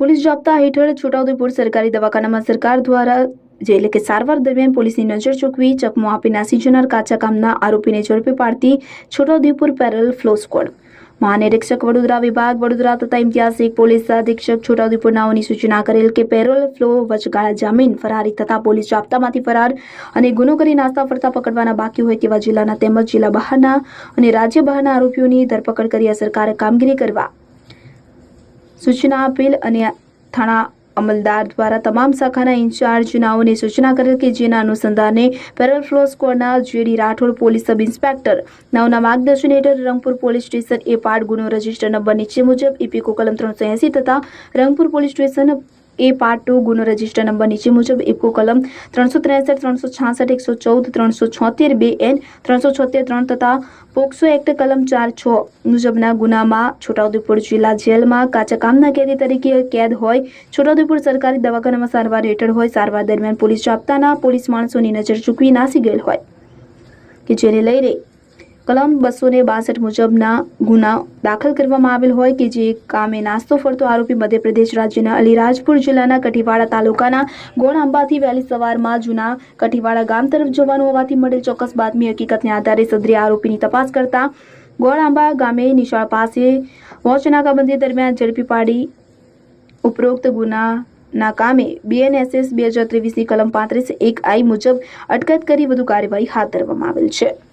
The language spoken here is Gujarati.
પોલીસ જાપ્તા હેઠળ છોટાઉદેપુર સરકારી દવાખાનામાં સરકાર દ્વારા જે કે સારવાર દરમિયાન પોલીસની નજર ચૂકવી, ચકમો આપી નાસી જનાર કાચા કામના આરોપીને ઝડપી પાડતી છોટાઉદેપુર પેરલ ફ્લો સ્કોડ મહાનિરીક્ષક વડોદરા વિભાગ, વડોદરા તથા ઇમ્તિયાઝ પોલીસ અધિક્ષક છોટાઉદેપુરનાઓની સૂચના કરેલ કે પેરોલ ફ્લો વચગાળા જામીન ફરારી તથા પોલીસ જાપ્તામાંથી ફરાર અને ગુનો કરી નાસ્તા ફરતા પકડવાના બાકી હોય તેવા જિલ્લાના તેમજ જિલ્લા બહારના અને રાજ્ય બહારના આરોપીઓની ધરપકડ કરી અસરકારક કામગીરી કરવા સૂચના આપેલ અને થાણા અમલદાર દ્વારા તમામ શાખાના ઇન્ચાર્જનાઓને સૂચના કરેલ કે જેના અનુસંધાને parole furlough સ્કોડના JD Rathod police sub inspector, નવના માર્ગદર્શન હેઠળ રંગપુર પોલીસ સ્ટેશન એ પાડ ગુનો રજિસ્ટર નંબર નીચે મુજબ ઇપીકો કલમ ત્રણસો એંસી તથા Rangpur police station A part two ગુનો રજિસ્ટર નંબર નીચે મુજબ ઇફકો કલમ ત્રણસો ત્રેસઠ, ત્રણસો છાસઠ, એકસો ચૌદ, ત્રણસો છોતેર, બે એન, ત્રણસો છોતેર, ત્રણ તથા પોક્સો એક્ટ કલમ ચાર, છ મુજબના ગુનામાં છોટાઉદેપુર જિલ્લા જેલમાં કાચા કામના કેદી તરીકે કેદ હોય, છોટાઉદેપુર સરકારી દવાખાનામાં સારવાર હેઠળ હોય, સારવાર દરમિયાન પોલીસ જાપ્તાના પોલીસ માણસોની નજર ચૂકવી નાસી ગયેલ હોય, કે જેને લઈને કલમ બસો ને બાસઠ મુજબના ગુના દાખલ કરવામાં આવેલ હોય કે જે કામે નાસ્તો ફરતો આરોપી મધ્યપ્રદેશ રાજ્યના અલીરાજપુર જિલ્લાના કઠીવાડા તાલુકાના ગોળાંબાથી વહેલી સવારમાં જૂના કઠીવાડા ગામ તરફ જવાનું હોવાથી મળેલ ચોક્કસ બાતમી હકીકતને આધારે સદરી આરોપીની તપાસ કરતા ગોળાંબા ગામે નિશાળ પાસે વોચ નાકાબંધી દરમિયાન ઝડપી પાડી ઉપરોક્ત ગુનાના કામે બીએનએસએસ બે હજાર ત્રેવીસની કલમ પાંત્રીસ એક આઈ મુજબ અટકાયત કરી વધુ કાર્યવાહી હાથ ધરવામાં આવેલ છે.